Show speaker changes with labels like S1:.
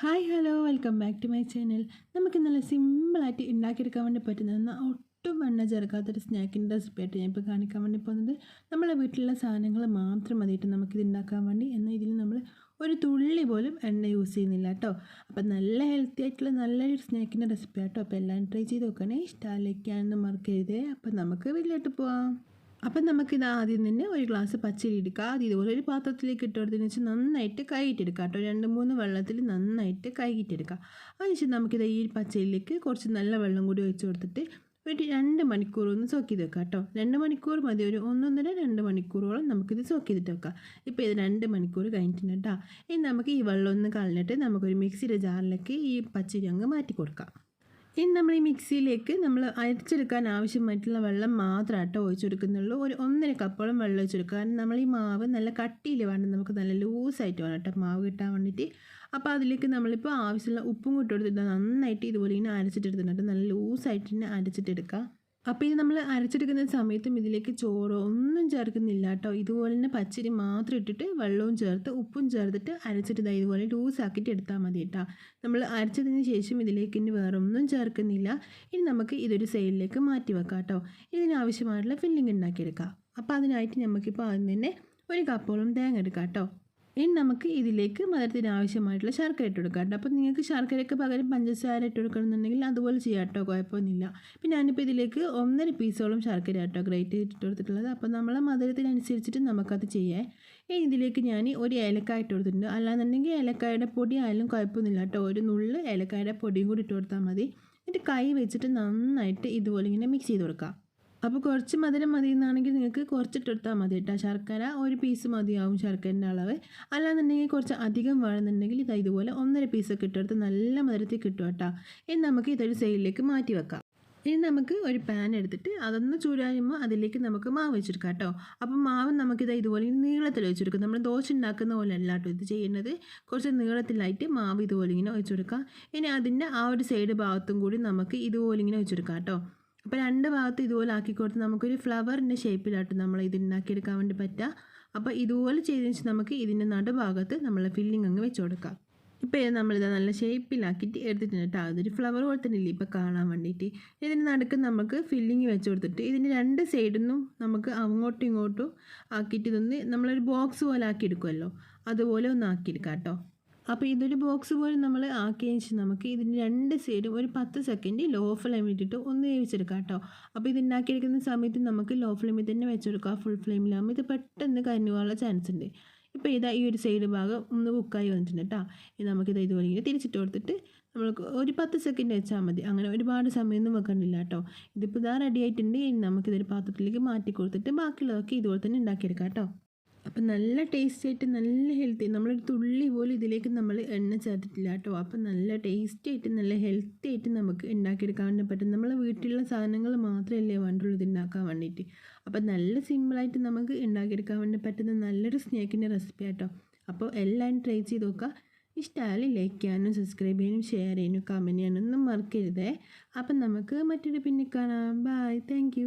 S1: Hi hello welcome back to my channel നമുക്ക് നല്ല സിമ്പിളായിട്ട് ഉണ്ടാക്കിയെടുക്കാൻ വേണ്ടി പറ്റുന്ന ഒട്ടും എണ്ണ ചേർക്കാത്തൊരു സ്നാക്കിന്റെ റെസിപ്പിയായിട്ട് ഞാൻ ഇപ്പോൾ കാണിക്കാൻ വേണ്ടി പോകുന്നത്. നമ്മളെ വീട്ടിലുള്ള സാധനങ്ങൾ മാത്രം മതിയിട്ട് നമുക്കിത് ഉണ്ടാക്കാൻ വേണ്ടി എന്നാൽ ഇതിൽ നമ്മൾ ഒരു തുള്ളി പോലും എണ്ണ യൂസ് ചെയ്യുന്നില്ല കേട്ടോ അപ്പം നല്ല ഹെൽത്തി ആയിട്ടുള്ള നല്ലൊരു സ്നാക്കിന്റെ റെസിപ്പി ആട്ടോ. അപ്പോൾ എല്ലാം ട്രൈ ചെയ്ത് നോക്കണേ. ഇഷ്ടമല്ലേക്കാണെന്ന് മറക്കരുതേ. അപ്പം നമുക്ക് വീട്ടിലോട്ട് പോവാം. അപ്പം നമുക്കിത് ആദ്യം തന്നെ ഒരു ഗ്ലാസ് പച്ചരി എടുക്കുക ആദ്യം ഇതുപോലെ ഒരു പാത്രത്തിലേക്ക് ഇട്ട് വെച്ച് നന്നായിട്ട് കഴുകിയിട്ടെടുക്കുക കേട്ടോ. രണ്ട് മൂന്ന് വെള്ളത്തിൽ നന്നായിട്ട് കഴുകിയിട്ടെടുക്കുക അതിനുശേഷം നമുക്കിത് ഈ പച്ചരിയിലേക്ക് കുറച്ച് നല്ല വെള്ളം കൂടി ഒഴിച്ച് കൊടുത്തിട്ട് ഒരു രണ്ട് മണിക്കൂർ ഒന്ന് സോക്ക് ചെയ്ത് വെക്കാം കേട്ടോ. രണ്ട് മണിക്കൂർ മതി. ഒരു ഒന്നൊന്നര രണ്ട് മണിക്കൂറോളം നമുക്കിത് സോക്ക് ചെയ്തിട്ട് വെക്കാം. ഇപ്പോൾ ഇത് രണ്ട് മണിക്കൂർ കഴിഞ്ഞിട്ടുണ്ട് കേട്ടോ. ഇനി നമുക്ക് ഈ വെള്ളം ഒന്ന് കളഞ്ഞിട്ട് നമുക്കൊരു മിക്സിയുടെ ജാറിലേക്ക് ഈ പച്ചരി അങ്ങ് മാറ്റി കൊടുക്കാം. ഇനി നമ്മൾ ഈ മിക്സിയിലേക്ക് നമ്മൾ അരച്ചെടുക്കാൻ ആവശ്യമായിട്ടുള്ള വെള്ളം മാത്രം ആട്ടോ ഒഴിച്ചെടുക്കുന്നുള്ളൂ. ഒരു ഒന്നര കപ്പോളം വെള്ളം ഒഴിച്ചെടുക്കുക. കാരണം നമ്മൾ ഈ മാവ് നല്ല കട്ടിയിൽ വേണം. നമുക്ക് നല്ല ലൂസായിട്ട് വേണം കേട്ടോ മാവ് കിട്ടാൻ വേണ്ടിയിട്ട്. അപ്പോൾ അതിലേക്ക് നമ്മളിപ്പോൾ ആവശ്യമുള്ള ഉപ്പും കൂട്ടി കൊടുത്തിട്ട് നന്നായിട്ട് ഇതുപോലെ ഇങ്ങനെ അരച്ചിട്ടെടുത്തിട്ടുണ്ട് നല്ല ലൂസായിട്ട് തന്നെ അരച്ചിട്ടെടുക്കുക. അപ്പോൾ ഇത് നമ്മൾ അരച്ചെടുക്കുന്ന സമയത്തും ഇതിലേക്ക് ചോറോ ഒന്നും ചേർക്കുന്നില്ല കേട്ടോ. ഇതുപോലെ തന്നെ പച്ചരി മാത്രം ഇട്ടിട്ട് വെള്ളവും ചേർത്ത് ഉപ്പും ചേർത്തിട്ട് അരച്ചിട്ട് ഇതുപോലെ ഇതുപോലെ ലൂസാക്കിയിട്ട് എടുത്താൽ മതി കേട്ടോ. നമ്മൾ അരച്ചതിന് ശേഷം ഇതിലേക്ക് ഇനി വേറെ ഒന്നും ചേർക്കുന്നില്ല. ഇനി നമുക്ക് ഇതൊരു സൈഡിലേക്ക് മാറ്റി വെക്കാം കേട്ടോ. ഇതിനാവശ്യമായിട്ടുള്ള ഫില്ലിംഗ് ഉണ്ടാക്കിയെടുക്കാം. അപ്പോൾ അതിനായിട്ട് നമുക്കിപ്പോൾ ആദ്യം തന്നെ ഒരു കപ്പോളം തേങ്ങ എടുക്കാം കേട്ടോ. ഇനി നമുക്ക് ഇതിലേക്ക് മധുരത്തിന് ആവശ്യമായിട്ടുള്ള ശർക്കര ഇട്ട് കൊടുക്കാം കേട്ടോ. അപ്പോൾ നിങ്ങൾക്ക് ശർക്കരയ്ക്ക് പകരം പഞ്ചസാര ഇട്ട് അതുപോലെ ചെയ്യാം കേട്ടോ കുഴപ്പമൊന്നുമില്ല. പിന്നെ ഞാനിപ്പോൾ ഇതിലേക്ക് ഒന്നര പീസോളം ശർക്കര കേട്ടോ ഗ്രേറ്റ് ഇട്ട് കൊടുത്തിട്ടുള്ളത്. അപ്പോൾ നമ്മളെ മധുരത്തിനനുസരിച്ചിട്ട് നമുക്കത് ചെയ്യാം. ഇനി ഇതിലേക്ക് ഞാൻ ഒരു ഏലക്കായ ഇട്ട് കൊടുത്തിട്ടുണ്ട്. അല്ലാന്നുണ്ടെങ്കിൽ ഏലക്കായുടെ പൊടി ആയാലും കുഴപ്പമൊന്നുമില്ല കേട്ടോ. ഒരു നുള്ള് ഏലക്കായുടെ പൊടിയും കൂടി ഇട്ട് കൊടുത്താൽ മതി. എന്നിട്ട് കൈ വെച്ചിട്ട് നന്നായിട്ട് ഇതുപോലെ ഇങ്ങനെ മിക്സ് ചെയ്ത് കൊടുക്കാം. അപ്പോൾ കുറച്ച് മധുരം മതി എന്നാണെങ്കിൽ നിങ്ങൾക്ക് കുറച്ചിട്ടെടുത്താൽ മതി കേട്ടോ ശർക്കര ഒരു പീസ് മതിയാവും ശർക്കരന്റെ അളവ്. അല്ലാന്നുണ്ടെങ്കിൽ കുറച്ച് അധികം വേണമെന്നുണ്ടെങ്കിൽ ഇത് ഇതുപോലെ ഒന്നര പീസൊക്കെ ഇട്ടെടുത്ത് നല്ല മധുരത്തിൽ കിട്ടും കേട്ടോ ഇനി നമുക്ക് ഇതൊരു സൈഡിലേക്ക് മാറ്റി വെക്കാം. ഇനി നമുക്ക് ഒരു പാൻ എടുത്തിട്ട് അതൊന്ന് ചൂടാകുമ്പോൾ അതിലേക്ക് നമുക്ക് മാവ് വെച്ചെടുക്കാം കേട്ടോ അപ്പോൾ മാവ് നമുക്കിത് ഇതുപോലെ നീളത്തിൽ വെച്ചെടുക്കും നമ്മൾ ദോശ ഉണ്ടാക്കുന്ന പോലെ അല്ല കേട്ടോ ഇത് ചെയ്യുന്നത്. കുറച്ച് നീളത്തിലായിട്ട് മാവ് ഇതുപോലെ ഇങ്ങനെ വെച്ചെടുക്കാം ഇനി അതിന്റെ ആ ഒരു സൈഡ് ഭാഗത്തും കൂടി നമുക്ക് ഇതുപോലെ ഇങ്ങനെ വെച്ചെടുക്കാം കേട്ടോ അപ്പോൾ രണ്ട് ഭാഗത്ത് ഇതുപോലെ ആക്കി കൊടുത്ത് നമുക്കൊരു ഫ്ലവറിന്റെ ഷേപ്പിലായിട്ട് നമ്മൾ ഇത് ഉണ്ടാക്കിയെടുക്കാൻ വേണ്ടി പറ്റുക അപ്പോൾ ഇതുപോലെ ചെയ്തതിന് ശേഷം നമുക്ക് ഇതിന്റെ നടുഭാഗത്ത് നമ്മൾ ഫില്ലിംഗ് അങ്ങ് വെച്ച് കൊടുക്കാം. ഇപ്പോൾ ഇത് നമ്മളിത് നല്ല ഷേപ്പിലാക്കിയിട്ട് എടുത്തിട്ടുണ്ട് കേട്ടോ. അതൊരു ഫ്ലവർ പോലെ തന്നെ ഇല്ലേ? ഇപ്പോൾ കാണാൻ വേണ്ടിയിട്ട് ഇതിന് നടുക്ക് നമുക്ക് ഫില്ലിങ് വെച്ച് കൊടുത്തിട്ട് ഇതിന്റെ രണ്ട് സൈഡിൽ നിന്നും നമുക്ക് അങ്ങോട്ടും ഇങ്ങോട്ടും ആക്കിയിട്ട് ഇതൊന്ന് നമ്മളൊരു ബോക്സ് പോലെ ആക്കി എടുക്കുമല്ലോ അതുപോലെ ഒന്ന് ആക്കിയെടുക്കാം കേട്ടോ. അപ്പോൾ ഇതൊരു ബോക്സ് പോലെ നമ്മൾ ആക്കിയതിന് ശേഷം നമുക്ക് ഇതിന് രണ്ട് സൈഡും ഒരു പത്ത് സെക്കൻഡ് ലോ ഫ്ലെയിമിൽ ഇട്ടിട്ട് ഒന്ന് വേവിച്ചെടുക്കാം കേട്ടോ. അപ്പോൾ ഇത് ഉണ്ടാക്കിയെടുക്കുന്ന സമയത്ത് നമുക്ക് ലോ ഫ്ലെയിമിൽ തന്നെ വെച്ചെടുക്കാം ഫുൾ ഫ്ലെയിമിലാകുമ്പോൾ ഇത് പെട്ടെന്ന് കരിഞ്ഞു കരിഞ്ഞുപോകാനുള്ള ചാൻസ് ഉണ്ട് ഇപ്പോൾ ഇതാ ഈ ഒരു സൈഡ് ഭാഗം ഒന്ന് കുക്കായി വന്നിട്ടുണ്ട് കേട്ടോ. ഇത് നമുക്കിത് ഇതുപോലെ ഇങ്ങനെ തിരിച്ചിട്ട് കൊടുത്തിട്ട് നമ്മൾക്ക് ഒരു പത്ത് സെക്കൻഡ് വെച്ചാൽ മതി. അങ്ങനെ ഒരുപാട് സമയമൊന്നും വെക്കണ്ടില്ല കേട്ടോ. ഇതിപ്പോൾ ഇതാ റെഡി ആയിട്ടുണ്ട്. ഇനി നമുക്കിതൊരു പാത്രത്തിലേക്ക് മാറ്റി കൊടുത്തിട്ട് ബാക്കിയുള്ളതൊക്കെ ഇതുപോലെ തന്നെ ഉണ്ടാക്കിയെടുക്കാം കേട്ടോ. അപ്പം നല്ല ടേസ്റ്റ് ആയിട്ട് നല്ല ഹെൽത്തി നമ്മളൊരു തുള്ളി പോലും ഇതിലേക്ക് നമ്മൾ എണ്ണ ചേർത്തിട്ടില്ല കേട്ടോ അപ്പം നല്ല ടേസ്റ്റി ആയിട്ട് നല്ല ഹെൽത്തി ആയിട്ട് നമുക്ക് ഉണ്ടാക്കിയെടുക്കാൻ പറ്റും. നമ്മളെ വീട്ടിലുള്ള സാധനങ്ങൾ മാത്രമല്ലേ വേണ്ടുള്ളൂ ഇത് ഉണ്ടാക്കാൻ വേണ്ടിയിട്ട് അപ്പം നല്ല സിമ്പിളായിട്ട് നമുക്ക് ഉണ്ടാക്കിയെടുക്കാൻ വേണ്ടി പറ്റുന്ന നല്ലൊരു സ്നാക്കിന്റെ റെസിപ്പി ആട്ടോ. അപ്പോൾ എല്ലാവരും ട്രൈ ചെയ്ത് നോക്കുക ഇഷ്ടമായാലും ലൈക്ക് ചെയ്യാനും സബ്സ്ക്രൈബ് ചെയ്യാനും ഷെയർ ചെയ്യാനും കമന്റ് ചെയ്യാനും ഒന്നും മറക്കരുതേ. അപ്പം നമുക്ക് മറ്റൊരു പിന്നെ കാണാം. Bye thank